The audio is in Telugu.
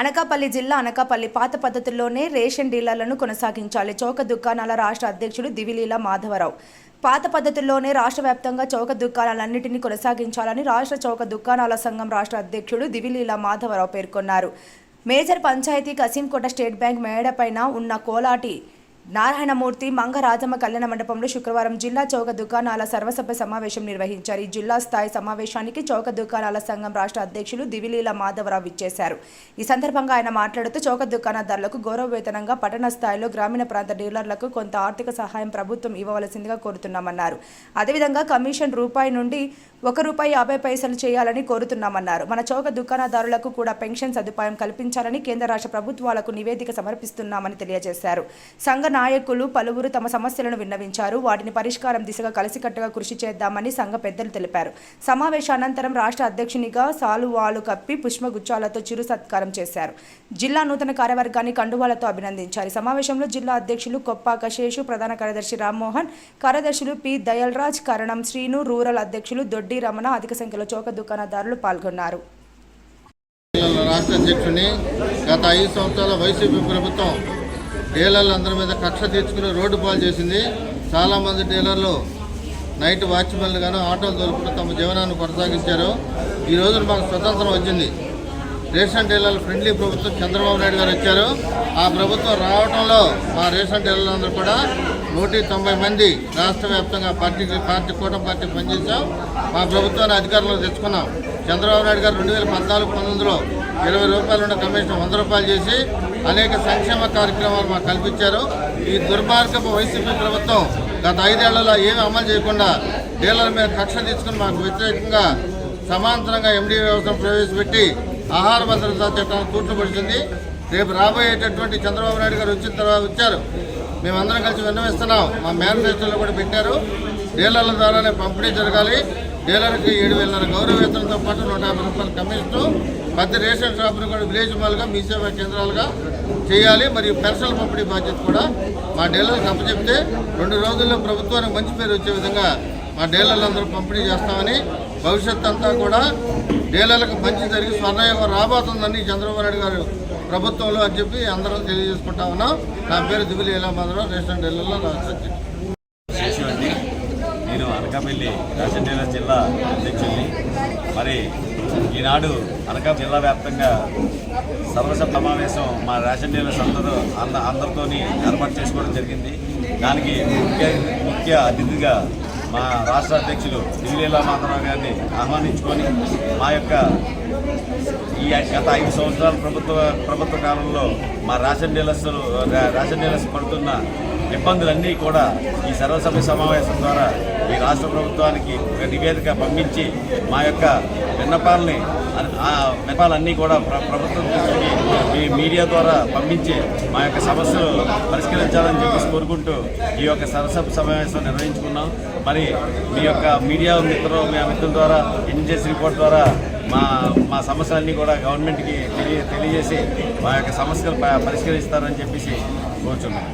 అనకాపల్లి జిల్లా అనకాపల్లి పాత పద్ధతుల్లోనే రేషన్ డీలర్లను కొనసాగించాలి. చౌక దుకాణాల రాష్ట్ర అధ్యక్షుడు దివిలీల మాధవరావు. పాత పద్ధతుల్లోనే రాష్ట్ర వ్యాప్తంగా చౌక దుకాణాలన్నింటినీ కొనసాగించాలని రాష్ట్ర చౌక దుకాణాల సంఘం రాష్ట్ర అధ్యక్షుడు దివిలీల మాధవరావు పేర్కొన్నారు. Major panchayati Kasimkota state bank మేడపైన ఉన్న కోలాటి నారాయణమూర్తి మంగరాజమ్మ కళ్యాణ మండపంలో శుక్రవారం జిల్లా చౌక దుకాణాల సర్వసభ్య సమావేశం నిర్వహించారు. ఈ జిల్లా స్థాయి సమావేశానికి చౌక దుకాణాల సంఘం రాష్ట్ర అధ్యక్షులు దివిలీల మాధవరావు ఇచ్చేశారు. ఈ సందర్భంగా ఆయన మాట్లాడుతూ చౌక దుకాణదారులకు గౌరవ వేతనంగా పట్టణ స్థాయిలో గ్రామీణ ప్రాంత డీలర్లకు కొంత ఆర్థిక సహాయం ప్రభుత్వం ఇవ్వవలసిందిగా కోరుతున్నామన్నారు. అదేవిధంగా కమిషన్ రూపాయి నుండి ఒక రూపాయి యాభై పైసలు చేయాలని కోరుతున్నామన్నారు. మన చౌక దుకాణదారులకు కూడా పెన్షన్ సదుపాయం కల్పించాలని కేంద్ర రాష్ట్ర ప్రభుత్వాలకు నివేదిక సమర్పిస్తున్నామని తెలియజేశారు. సంఘ నాయకులు పలువురు తమ సమస్యలను విన్నవించారు. వాటిని పరిష్కారం దిశగా కలిసికట్టుగా కృషి చేద్దామని సంఘ పెద్దలు తెలిపారు. సమావేశానంతరం రాష్ట్ర అధ్యక్షునిగా సాలువాలు కప్పి పుష్పగుచ్చాలతో చిరు సత్కారం చేశారు. జిల్లా నూతన కార్యవర్గాన్ని కండువాలతో అభినందించారు. సమావేశంలో జిల్లా అధ్యక్షులు కొప్పాక శేషు ప్రధాన కార్యదర్శి రామ్మోహన్ కార్యదర్శులు పి దయల్రాజ్ కరణం శ్రీను రూరల్ అధ్యక్షులు దొడ్డి రమణ అధిక సంఖ్యలో చౌక దుకాణదారులు పాల్గొన్నారు. రాష్ట్ర అధ్యక్షుని గత ఐదు సంవత్సరాల వైసీపీ ప్రభుత్వం డీలర్లు అందరి మీద కక్ష తీర్చుకుని రోడ్డు పాలు చేసింది. చాలామంది డీలర్లు నైట్ వాచ్మెన్లు గాను ఆటోలు తోలుకుంటూ తమ జీవనాన్ని కొనసాగించారు. ఈ రోజున మాకు స్వతంత్రం వచ్చింది. రేషన్ డీలర్ల ఫ్రెండ్లీ ప్రభుత్వం చంద్రబాబు నాయుడు గారు వచ్చారు. ఆ ప్రభుత్వం రావడంలో మా రేషన్ డీలర్లందరూ కూడా నూట తొంభై మంది రాష్ట్ర వ్యాప్తంగా పార్టీకి పార్టీ కూటమి పార్టీ పనిచేశాం. మా ప్రభుత్వాన్ని అధికారంలో తెచ్చుకున్నాం. చంద్రబాబు నాయుడు గారు రెండు వేల పద్నాలుగు పంతొమ్మిదిలో ఇరవై రూపాయలు ఉన్న కమిషన్ వంద రూపాయలు చేసి అనేక సంక్షేమ కార్యక్రమాలు మాకు కల్పించారు. ఈ దుర్మార్గపు వైసీపీ ప్రభుత్వం గత ఐదేళ్ళలో ఏమీ అమలు చేయకుండా డీలర్ల మీద కక్ష తీసుకుని మాకు వ్యతిరేకంగా సమాంతరంగా ఎండీ వ్యవస్థను ప్రవేశపెట్టి ఆహార భద్రతా చట్టాన్ని తూట్లు రేపు రాబోయేటటువంటి చంద్రబాబు నాయుడు గారు వచ్చిన తర్వాత వచ్చారు. మేమందరం కలిసి విన్నవిస్తున్నాం. మా మేనిఫెస్టోలో కూడా పెట్టారు. డీలర్ల ద్వారానే పంపిణీ జరగాలి. డీలర్కి ఏడు వేలన్నర గౌరవ వేతనంతో పాటు నూట యాభై రూపాయలు కమిషన్ ప్రతి రేషన్ షాపును కూడా విలేజ్ మాల్గా మీ సేవా కేంద్రాలుగా చేయాలి. మరియు పెన్షన్ పంపిణీ బాధ్యత కూడా మా డీలర్లకు అప్పచెప్తే రెండు రోజుల్లో ప్రభుత్వానికి మంచి పేరు వచ్చే విధంగా మా డీలర్లందరూ పంపిణీ చేస్తామని భవిష్యత్ అంతా కూడా డీలర్లకు మంచి జరిగి స్వర్ణయోగం రాబోతుందని చంద్రబాబు నాయుడు గారు ప్రభుత్వంలో అని చెప్పి అందరం తెలియజేసుకుంటా ఉన్నాం. నా పేరు దిగులు ఎలా మాధవరావు రేషన్ డీలర్లో రాష్ట్ర నేను అనకాపల్లి రేషన్ డీలర్ జిల్లా అధ్యక్షుడిని. మరి ఈనాడు అనకాపల్లి జిల్లా వ్యాప్తంగా సర్వసభ సమావేశం మా రేషన్ డీలర్స్ అందరూ అంద అందరితోని ఏర్పాటు చేసుకోవడం జరిగింది. దానికి ముఖ్య ముఖ్య అతిథిగా మా రాష్ట్ర అధ్యక్షులు దివిలీలా మాధవరావు గారిని ఆహ్వానించుకొని మా యొక్క ఈ గత ఐదు సంవత్సరాల ప్రభుత్వ ప్రభుత్వ కాలంలో మా రేషన్ డీలర్స్ రేషన్ డీలర్స్ పడుతున్న ఇబ్బందులన్నీ కూడా ఈ సర్వసభ్య సమావేశం ద్వారా ఈ రాష్ట్ర ప్రభుత్వానికి ఒక నివేదిక పంపించి మా యొక్క విన్నపాలని ఆ విన్నపాలన్నీ కూడా ప్రభుత్వం దృష్టికి ఈ మీడియా ద్వారా పంపించి మా యొక్క సమస్యలు పరిష్కరించాలని చెప్పేసి కోరుకుంటూ ఈ యొక్క సరసభ సమావేశం నిర్వహించుకున్నాం. మరి మీ యొక్క మీడియా మిత్రులు మీ మిత్రుల ద్వారా ఎన్జిఎస్ రిపోర్ట్ ద్వారా మా మా సమస్యలన్నీ కూడా గవర్నమెంట్కి తెలియ తెలియజేసి మా యొక్క సమస్యలు ప- పరిష్కరిస్తారని చెప్పేసి కోరుచున్నాం.